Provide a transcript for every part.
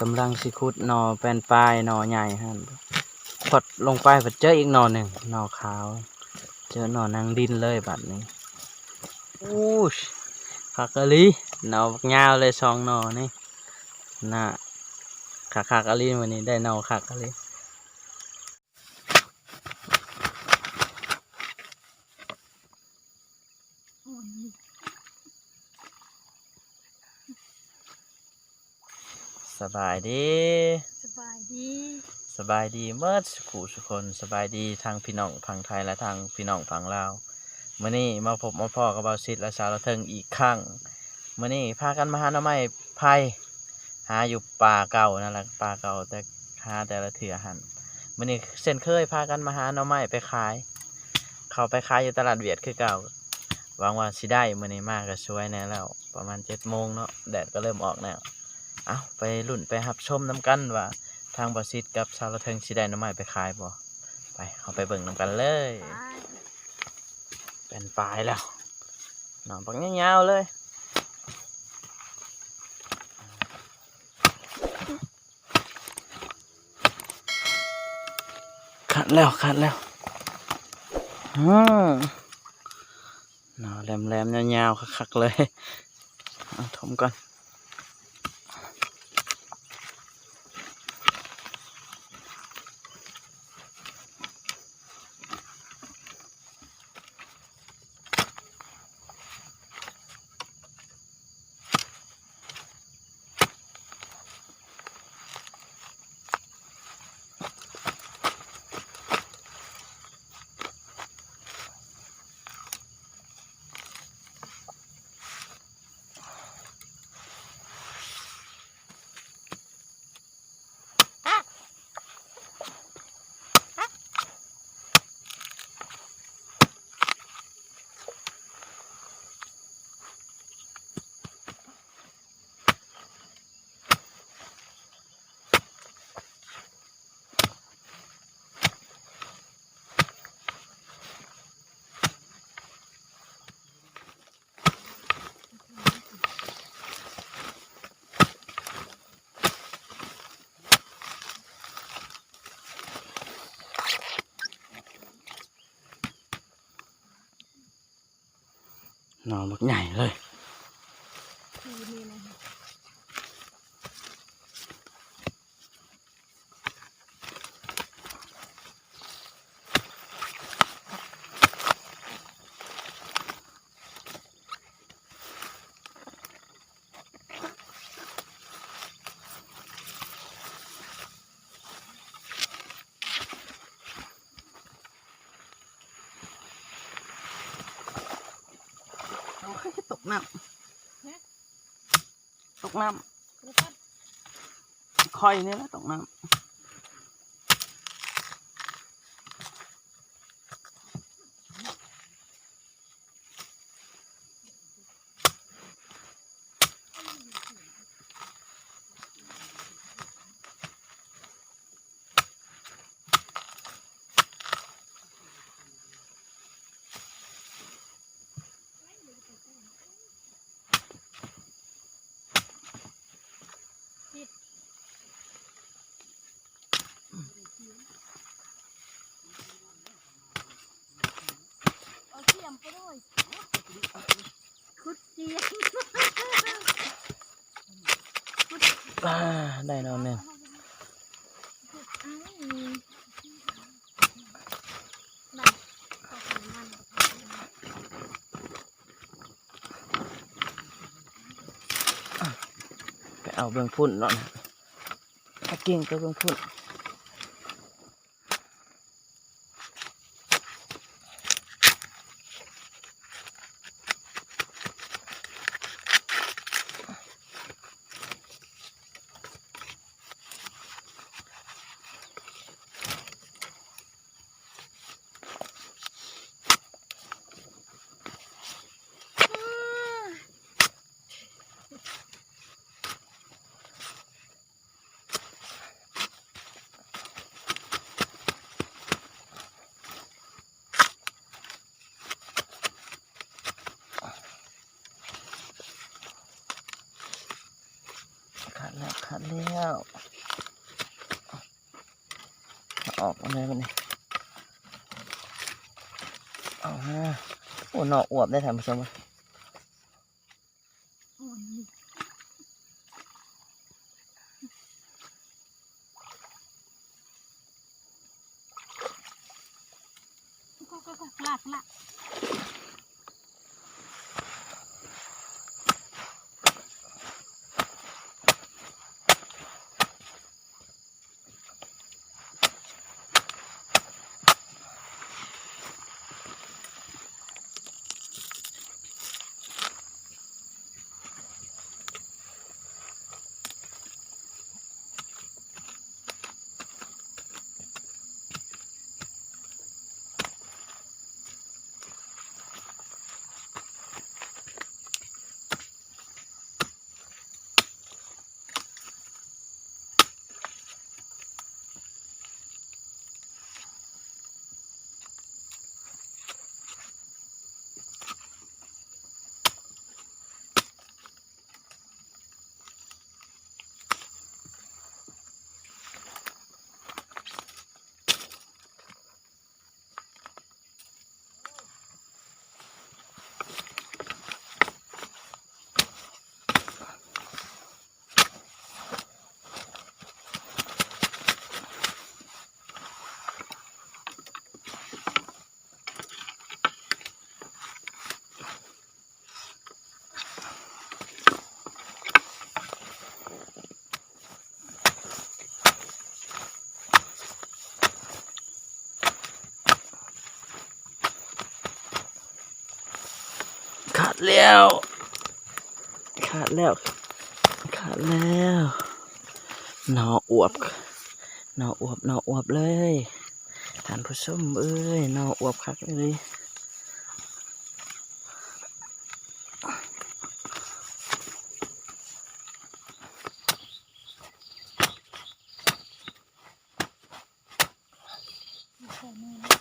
กำลังสิคุดหนอแปนปลายหนอใหญ่ฮะขดลงไปผัดเจออีกหนอหนึ่งหนอขาว เจอหนอนางดินเลยบัดนี้อู้ชคักกะลีหนอบักยาวเลยสองหนอนี่น่ะคักคักกะลีวันนี้ได้หนอคักกะลี โอ้ย ส บายดี สบายดี สบายดีเมื่อสุขุสุคนสบายดีทางพี่น้องฝั่งไทยและทางพี่น้องฝั่งลาวมื่อนี้มาพบมาพ่อกับเบาซิดและสาวระเทิงอีกครั้งมื่อนี้พากันมาหาหน่อไม้ไผ่หาอยู่ป่าเก่านั่นแหละป่าเก่าแต่หาแต่ละเถื่อหันมื่อนี้เส้นเคยพากันมาหาหน่อไม้ไปขาย เขาไปขายอยู่ตลาดเวียดคือเก่าหวังว่าสิได้มื่อนี้มากก็ช่วยแน่แล้ว ประมาณเจ็ดโมงเนาะแดดก็เริ่มออกแล้ว เอาไปลุ่นไปหับชมน้ำกันว่าทางบอซิดกับชาวละเทิงสิได้น้ำไม้ไปขายบ่ไปเอาไปเบิ่งน้ำกันเลย เป็นปลายแล้วหนอนปักยาวๆเลยขัดแล้วขัดแล้วอืมหนอแหลมๆยาวๆคักๆเลยเอาถมก่อน หนอนบักใหญ่เลย ทีนี่นะ โอ้ย ตกน้ำตกน้แล้วก็ำคอยนี่แหละตกน้เด้วยคุดเทียมำอ่าได้นอนหนึ่งไอ้นั่นตกมันไปเอาเบื้องพุ่นเนาะถ้าเก่งก็เบื้องพุ่น แล้วออกมาเลยมันนี่ออกมาโอ้หนออวบได้ท่านผู้ชม แล้ว ขาดแล้ว ขาดแล้วหนออวบหนออวบหนออวบเลยท่านผู้ชมเอ้ยหนออวบคับเลย แค่นี้นะ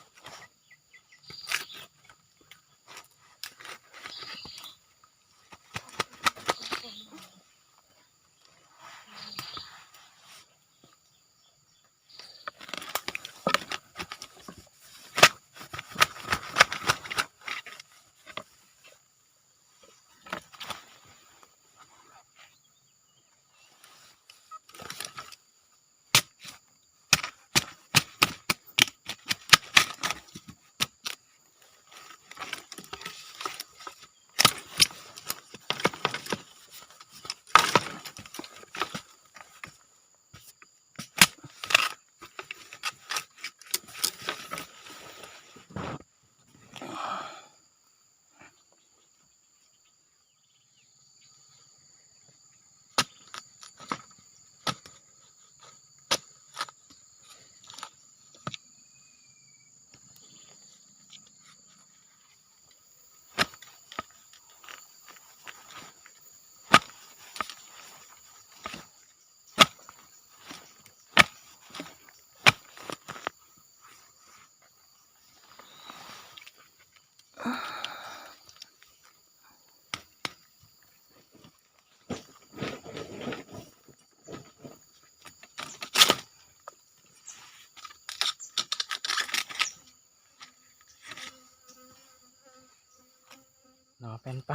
หนอเป็นไป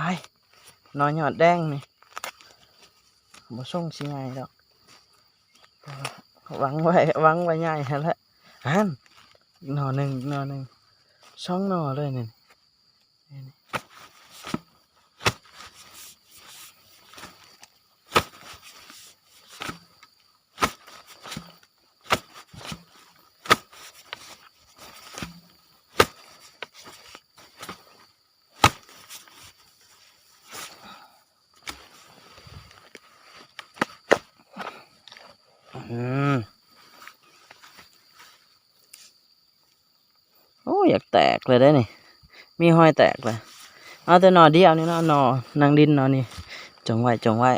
หนอหยอดแดงนี่บ่ส่งสิไงดอกหวังไว้หวังไว้ใหญ่แหละอันหนอหนึ่งหนอหนึ่งสองหนอเลยนี่ อยากแตกเลยได้นี่ มีห้อยแตกเลยเอาแต่นอเดียวนี่เนาะนอนางดินนอนี่จงไว้จงไว้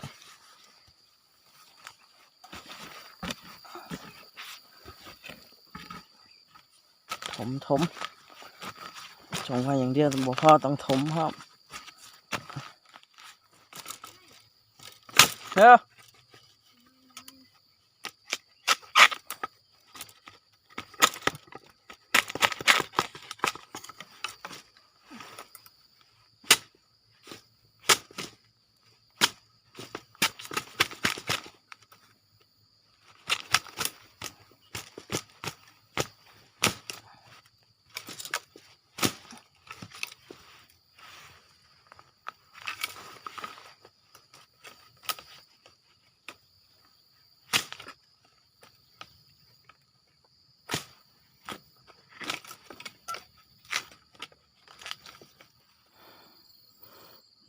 ถมถมจงไว้อย่างเดียวบ่พ่อต้องถมพร้อมเฮ้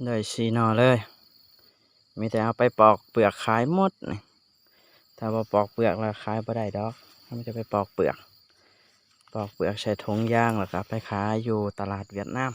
ได้สีนอเลย มีแต่เอาไปปอกเปลือกขายหมดนี่ถ้าว่าปอกเปลือกแล้วขายบ่ได้ดอกถ้ามันจะไปปอกเปลือก ปอกเปลือกใช้ถุงย่างหรอครับไปขายอยู่ตลาดเวียดนาม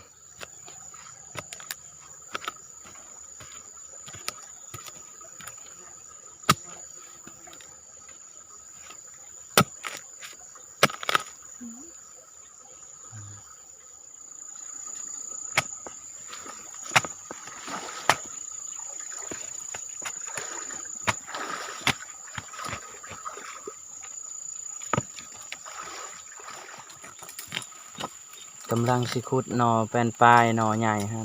กำลังสิคุดหนอแปลนปลายหนอใหญ่ฮะ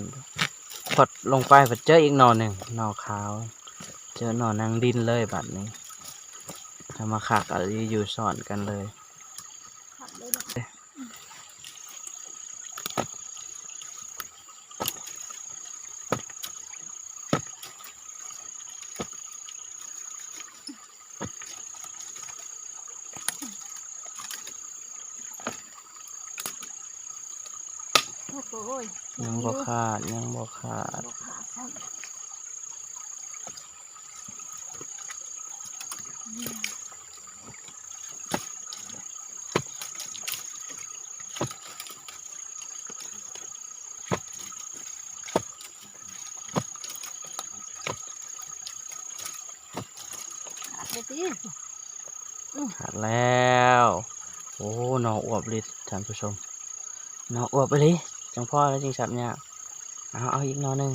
ขดลงไปพอเจออีกหนอหนึ่งหนอขาว เจอหนอนางดินเลยบัดนี้ทำมาขากอะไรอยู่สอนกันเลย ขับเลยนะ โอ้โหยยังบ่ขาดยังบ่ขาดบ่ขาดซ้ำอืมขาดไปสิขาดแล้ว โอ้หนออวบลิท่านผู้ชมหนออวบไปเลย จังพ่อแล้วจริงสับเนี่ยเอาเอาอีกนอหนึ่ง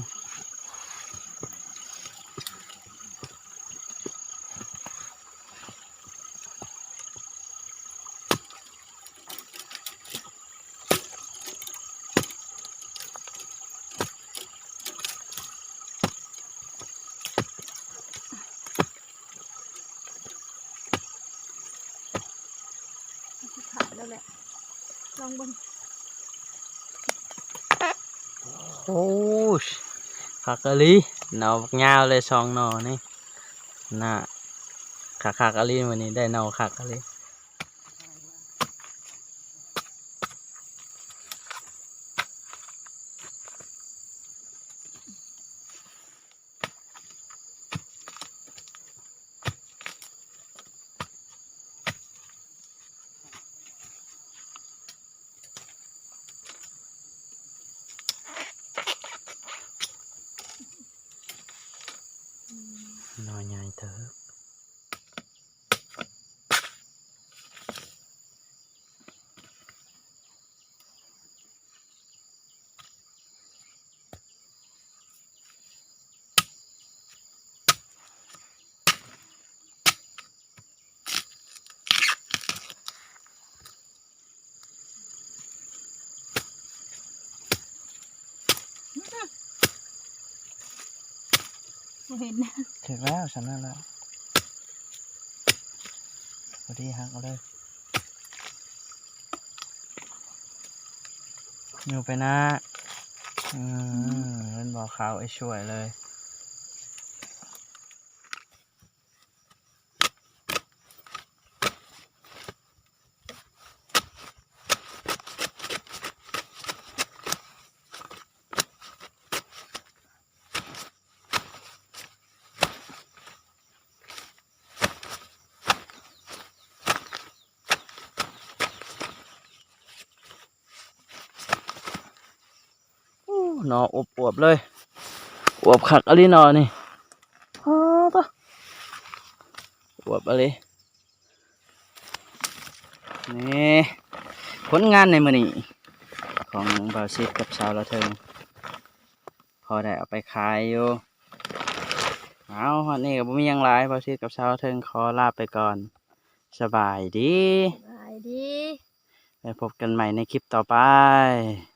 ขาดแล้วแหละลองบน โอ้ยขักกะลีนอบักยาวเลยซองนอนี่น่ะขักขักกะลีวันนี้ได้นอขักกะลี เห็นนะถึงแล้วฉันนั่นแล้วพอดีหักเอาเลยอยู่ไปนะ อืมเป็นบอกขาวไอ้ช่วยเลย อู้ หนออวบอวบๆเลยอวบขักอะไรหนอนี่ฮ่าตะอวบอะไรนี่ผลงานในมือนี้ของบาวซิดกับสาวละเทิงพอได้เอาไปขายอยู่เอาวันนี้ก็บ่มีหยังหลายบาวซิดกับสาวละเทิงขอลาไปก่อน สบายดีบายดีไปพบกันใหม่ในคลิปต่อไปบาย